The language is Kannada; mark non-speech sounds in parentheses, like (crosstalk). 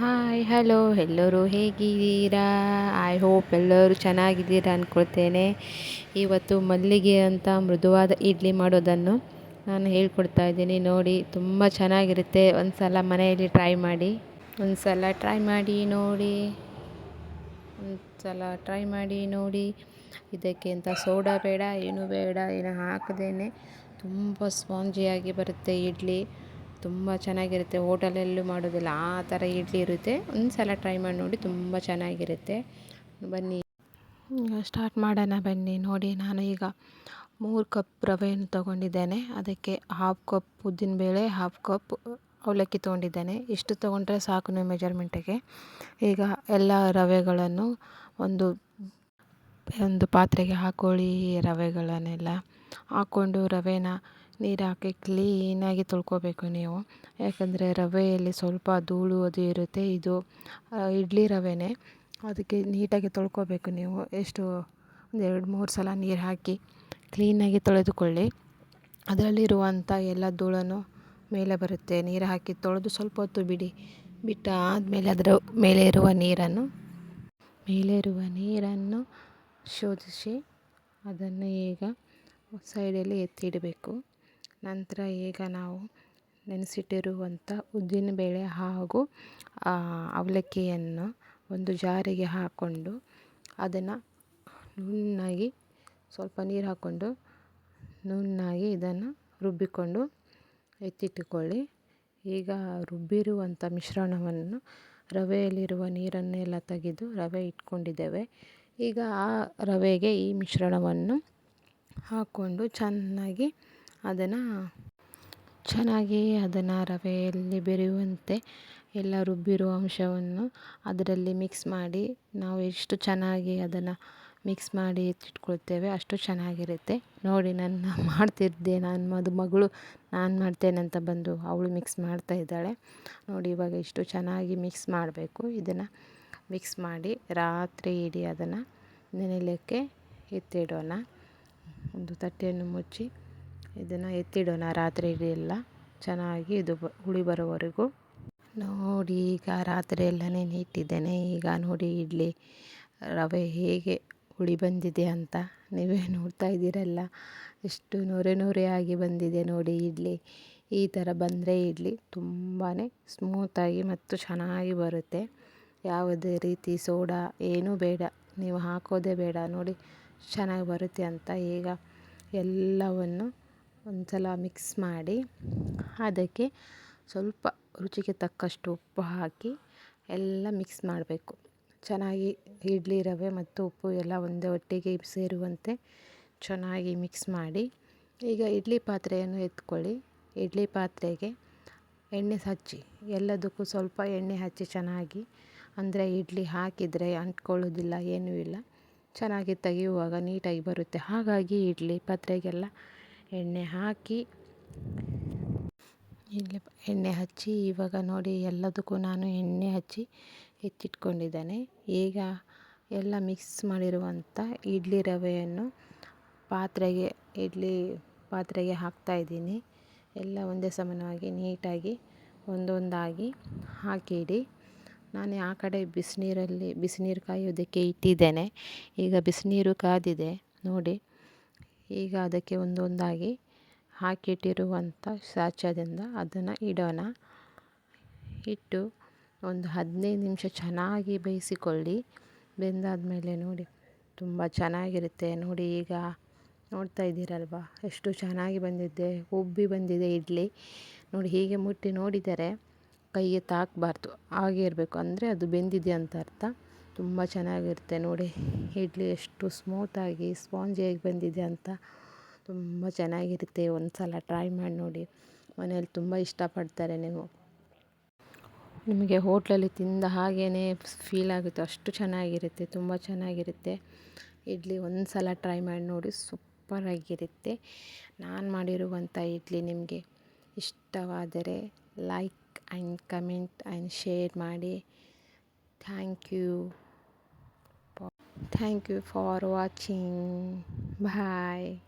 ಹಾಯ್ ಹಲೋ ಎಲ್ಲರೂ ಹೇಗಿದ್ದೀರಾ? ಐ ಹೋಪ್ ಎಲ್ಲರೂ ಚೆನ್ನಾಗಿದ್ದೀರಾ ಅಂದ್ಕೊಳ್ತೇನೆ ಇವತ್ತು ಮಲ್ಲಿಗೆ ಅಂತ ಮೃದುವಾದ ಇಡ್ಲಿ ಮಾಡೋದನ್ನು ನಾನು ಹೇಳ್ಕೊಡ್ತಾ ಇದ್ದೀನಿ. ನೋಡಿ, ತುಂಬ ಚೆನ್ನಾಗಿರುತ್ತೆ. ಒಂದು ಸಲ ಮನೆಯಲ್ಲಿ ಟ್ರೈ ಮಾಡಿ. ಒಂದು ಸಲ ಟ್ರೈ ಮಾಡಿ, ನೋಡಿ. ಒಂದು ಸಲ ಟ್ರೈ ಮಾಡಿ, ನೋಡಿ. ಇದಕ್ಕೆ ಅಂತ ಸೋಡಾ ಬೇಡ, ಏನು ಬೇಡ, ಏನು ಹಾಕದೇನೆ. ತುಂಬ ಸ್ಪಾಂಜಿಯಾಗಿ ಬರುತ್ತೆ ಇಡ್ಲಿ. ತುಂಬ ಚೆನ್ನಾಗಿರುತ್ತೆ. ಹೋಟೆಲಲ್ಲೂ ಮಾಡೋದಿಲ್ಲ. ಆ ಥರ ಇಡ್ಲಿ ಇರುತ್ತೆ. ಒಂದು ಸಲ ಟ್ರೈ ಮಾಡಿ ನೋಡಿ ತುಂಬ ಚೆನ್ನಾಗಿರುತ್ತೆ. ಬನ್ನಿ. ಸ್ಟಾರ್ಟ್ ಮಾಡೋಣ ಬನ್ನಿ. ನೋಡಿ ನಾನು ಈಗ ಮೂರು ಕಪ್ ರವೆಯನ್ನು ತೊಗೊಂಡಿದ್ದೇನೆ. ಅದಕ್ಕೆ ಹಾಫ್ ಕಪ್ ಉದ್ದಿನಬೇಳೆ ಹಾಫ್ ಕಪ್ ಅವಲಕ್ಕಿ ತೊಗೊಂಡಿದ್ದೇನೆ. ಇಷ್ಟು ತೊಗೊಂಡ್ರೆ ಸಾಕು ನೀವು ಮೆಜರ್ಮೆಂಟಿಗೆ ಈಗ ಎಲ್ಲ ರವೆಗಳನ್ನು ಒಂದು ಒಂದು ಪಾತ್ರೆಗೆ ಹಾಕೊಳ್ಳಿ ರವೆಗಳನ್ನೆಲ್ಲ. ಹಾಕ್ಕೊಂಡು ರವೆನ ನೀರು ಹಾಕಿ ಕ್ಲೀನಾಗಿ ತೊಳ್ಕೊಬೇಕು ನೀವು. ಯಾಕಂದರೆ ರವೆಯಲ್ಲಿ ಸ್ವಲ್ಪ ಧೂಳು ಅದು ಇರುತ್ತೆ. ಇದು ಇಡ್ಲಿ ರವೆನೇ. ಅದಕ್ಕೆ ನೀಟಾಗಿ ತೊಳ್ಕೊಬೇಕು ನೀವು. ಎಷ್ಟು, ಒಂದು ಎರಡು, ಮೂರು ಸಲ ನೀರು ಹಾಕಿ ಕ್ಲೀನಾಗಿ ತೊಳೆದುಕೊಳ್ಳಿ. ಅದರಲ್ಲಿರುವಂಥ ಎಲ್ಲ ಧೂಳನ್ನು ಮೇಲೆ ಬರುತ್ತೆ. ನೀರು ಹಾಕಿ ತೊಳೆದು ಸ್ವಲ್ಪ ಹೊತ್ತು ಬಿಡಿ. ಬಿಟ್ಟ ಆದಮೇಲೆ ಅದರ ಮೇಲೆ ಇರುವ ನೀರನ್ನು, ಮೇಲೆ ಇರುವ ನೀರನ್ನು ಶೋಧಿಸಿ ಅದನ್ನು ಈಗ ಸೈಡಲ್ಲಿ ಎತ್ತಿಡಬೇಕು. ನಂತರ ಈಗ ನಾವು ನೆನೆಸಿಟ್ಟಿರುವಂಥ ಉದ್ದಿನಬೇಳೆ ಹಾಗೂ ಅವಲಕ್ಕಿಯನ್ನು ಒಂದು ಜಾರಿಗೆ ಹಾಕ್ಕೊಂಡು ಅದನ್ನು ನುಣ್ಣಗೆ, ಸ್ವಲ್ಪ ನೀರು ಹಾಕ್ಕೊಂಡು ನುಣ್ಣಾಗಿ ಇದನ್ನು ರುಬ್ಬಿಕೊಂಡು ಎತ್ತಿಟ್ಟುಕೊಳ್ಳಿ. ಈಗ ರುಬ್ಬಿರುವಂಥ ಮಿಶ್ರಣವನ್ನು ರವೆಯಲ್ಲಿರುವ ನೀರನ್ನೆಲ್ಲ ತೆಗೆದು ರವೆ ಇಟ್ಕೊಂಡಿದ್ದೇವೆ. ಈಗ ಆ ರವೆಗೆ ಈ ಮಿಶ್ರಣವನ್ನು ಹಾಕ್ಕೊಂಡು ಚೆನ್ನಾಗಿ ಅದನ್ನು ಚೆನ್ನಾಗಿ ಅದನ್ನು ರವೆಯಲ್ಲಿ ಬೆರೆಯುವಂತೆ ಎಲ್ಲ ರುಬ್ಬಿರುವ ಅಂಶವನ್ನು ಅದರಲ್ಲಿ ಮಿಕ್ಸ್ ಮಾಡಿ ನಾವು ಎಷ್ಟು ಚೆನ್ನಾಗಿ ಅದನ್ನು ಮಿಕ್ಸ್ ಮಾಡಿ ಎತ್ತಿಟ್ಕೊಳ್ತೇವೆ ಅಷ್ಟು ಚೆನ್ನಾಗಿರುತ್ತೆ. ನೋಡಿ ನನ್ನ (laughs) ಮಾಡ್ತಿದ್ದೆ, ನಾನು ಮದುಮಗಳು, ನಾನು ಮಾಡ್ತೇನೆ ಅಂತ ಬಂದು ಅವಳು ಮಿಕ್ಸ್ ಮಾಡ್ತಾ ಇದ್ದಾಳೆ. ನೋಡಿ ಇವಾಗ ಇಷ್ಟು ಚೆನ್ನಾಗಿ ಮಿಕ್ಸ್ ಮಾಡಬೇಕು. ಇದನ್ನು ಮಿಕ್ಸ್ ಮಾಡಿ ರಾತ್ರಿ ಇಡೀ ಅದನ್ನು ನೆನೆಯಲಿಕ್ಕೆ ಎತ್ತಿಡೋಣ. ಒಂದು ತಟ್ಟೆಯನ್ನು ಮುಚ್ಚಿ ಇದನ್ನು ಎತ್ತಿಡೋಣ ರಾತ್ರಿ ಎಲ್ಲ ಚೆನ್ನಾಗಿ ಇದು ಹುಳಿ ಬರೋವರೆಗೂ. ನೋಡಿ, ಈಗ ರಾತ್ರಿ ಎಲ್ಲ ನೆನೆಯಿಟ್ಟಿದ್ದೇನೆ. ಈಗ ನೋಡಿ, ಇಡ್ಲಿ ರವೆ ಹೇಗೆ ಹುಳಿ ಬಂದಿದೆ ಅಂತ. ನೀವೇ ನೋಡ್ತಾ ಇದ್ದೀರಲ್ಲ, ಎಷ್ಟು ನೊರೆ ನೊರೆ ಆಗಿ ಬಂದಿದೆ ನೋಡಿ ಇಡ್ಲಿ. ಈ ಥರ ಬಂದರೆ ಇಡ್ಲಿ ತುಂಬಾ ಸ್ಮೂತಾಗಿ ಮತ್ತು ಚೆನ್ನಾಗಿ ಬರುತ್ತೆ. ಯಾವುದೇ ರೀತಿ ಸೋಡಾ ಏನೂ ಬೇಡ. ನೀವು ಹಾಕೋದೇ ಬೇಡ. ನೋಡಿ, ಚೆನ್ನಾಗಿ ಬರುತ್ತೆ ಅಂತ ಈಗ ಎಲ್ಲವನ್ನು ಒಂದು ಸಲ ಮಿಕ್ಸ್ ಮಾಡಿ ಅದಕ್ಕೆ ಸ್ವಲ್ಪ ರುಚಿಗೆ ತಕ್ಕಷ್ಟು ಉಪ್ಪು ಹಾಕಿ ಎಲ್ಲ ಮಿಕ್ಸ್ ಮಾಡಬೇಕು. ಚೆನ್ನಾಗಿ ಇಡ್ಲಿ, ರವೆ ಮತ್ತು ಉಪ್ಪು ಎಲ್ಲ ಒಂದೇ ಒಟ್ಟಿಗೆ ಸೇರುವಂತೆ ಚೆನ್ನಾಗಿ ಮಿಕ್ಸ್ ಮಾಡಿ ಈಗ ಇಡ್ಲಿ ಪಾತ್ರೆಯನ್ನು ಎತ್ಕೊಳ್ಳಿ. ಇಡ್ಲಿ ಪಾತ್ರೆಗೆ ಎಣ್ಣೆ ಹಚ್ಚಿ ಎಲ್ಲದಕ್ಕೂ ಸ್ವಲ್ಪ ಎಣ್ಣೆ ಹಚ್ಚಿ ಚೆನ್ನಾಗಿ ಅಂದರೆ ಇಡ್ಲಿ ಹಾಕಿದರೆ ಅಂಟ್ಕೊಳ್ಳೋದಿಲ್ಲ, ಏನೂ ಇಲ್ಲ. ಚೆನ್ನಾಗಿ ತೆಗೆಯುವಾಗ ನೀಟಾಗಿ ಬರುತ್ತೆ. ಹಾಗಾಗಿ ಇಡ್ಲಿ ಪಾತ್ರೆಗೆಲ್ಲ ಎಣ್ಣೆ ಹಾಕಿ, ಇಲ್ಲಿ ಎಣ್ಣೆ ಹಚ್ಚಿ, ಇವಾಗ ನೋಡಿ ಎಲ್ಲದಕ್ಕೂ ನಾನು ಎಣ್ಣೆ ಹಚ್ಚಿ ಹೆಚ್ಚಿಟ್ಕೊಂಡಿದ್ದೇನೆ. ಈಗ ಎಲ್ಲ ಮಿಕ್ಸ್ ಮಾಡಿರುವಂಥ ಇಡ್ಲಿ ರವೆಯನ್ನು ಪಾತ್ರೆಗೆ, ಇಡ್ಲಿ ಪಾತ್ರೆಗೆ ಹಾಕ್ತಾಯಿದ್ದೀನಿ ಎಲ್ಲ ಒಂದೇ ಸಮಾನವಾಗಿ ನೀಟಾಗಿ ಒಂದೊಂದಾಗಿ ಹಾಕಿಡಿ. ನಾನು ಆ ಕಡೆ ಬಿಸಿನೀರಲ್ಲಿ, ಬಿಸಿನೀರು ಕಾಯೋದಕ್ಕೆ ಇಟ್ಟಿದ್ದೇನೆ. ಈಗ ಬಿಸಿನೀರು ಕಾದಿದೆ, ನೋಡಿ. ಈಗ ಅದಕ್ಕೆ ಒಂದೊಂದಾಗಿ ಹಾಕಿಟ್ಟಿರುವಂಥ ಸಾಚದಿಂದ ಅದನ್ನು ಇಡೋಣ. ಇಟ್ಟು ಒಂದು ಹದಿನೈದು ನಿಮಿಷ ಚೆನ್ನಾಗಿ ಬೇಯಿಸಿಕೊಳ್ಳಿ. ಬೆಂದಾದಮೇಲೆ ನೋಡಿ, ತುಂಬ ಚೆನ್ನಾಗಿರುತ್ತೆ. ನೋಡಿ, ಈಗ ನೋಡ್ತಾ ಇದ್ದೀರಲ್ವ, ಎಷ್ಟು ಚೆನ್ನಾಗಿ ಬಂದಿದೆ, ಉಬ್ಬಿ ಬಂದಿದೆ ಇಡ್ಲಿ. ನೋಡಿ, ಹೀಗೆ ಮುಟ್ಟಿ ನೋಡಿದರೆ ಕೈಗೆ ತಾಕಬಾರ್ದು. ಹಾಗೆ ಇರಬೇಕು. ಅಂದರೆ ಅದು ಬೆಂದಿದೆ ಅಂತ ಅರ್ಥ. ತುಂಬ ಚೆನ್ನಾಗಿರುತ್ತೆ ನೋಡಿ. ಇಡ್ಲಿ ಎಷ್ಟು ಸ್ಮೂತಾಗಿ ಸ್ಪಾಂಜಿಯಾಗಿ ಬಂದಿದೆ ಅಂತ ತುಂಬ ಚೆನ್ನಾಗಿರುತ್ತೆ. ಒಂದು ಸಲ ಟ್ರೈ ಮಾಡಿ ನೋಡಿ. ಮನೇಲಿ ತುಂಬ ಇಷ್ಟಪಡ್ತಾರೆ ನೀವು. ನಿಮಗೆ ಹೋಟ್ಲಲ್ಲಿ ತಿಂದ ಹಾಗೇ ಫೀಲ್ ಆಗುತ್ತೆ. ಅಷ್ಟು ಚೆನ್ನಾಗಿರುತ್ತೆ, ತುಂಬ ಚೆನ್ನಾಗಿರುತ್ತೆ. ಇಡ್ಲಿ ಒಂದು ಸಲ ಟ್ರೈ ಮಾಡಿ ನೋಡಿ. ಸೂಪರಾಗಿರುತ್ತೆ ನಾನು ಮಾಡಿರುವಂಥ ಇಡ್ಲಿ ನಿಮಗೆ ಇಷ್ಟವಾದರೆ like and comment and share ಮಾಡಿ. thank you. Thank you for watching. Bye.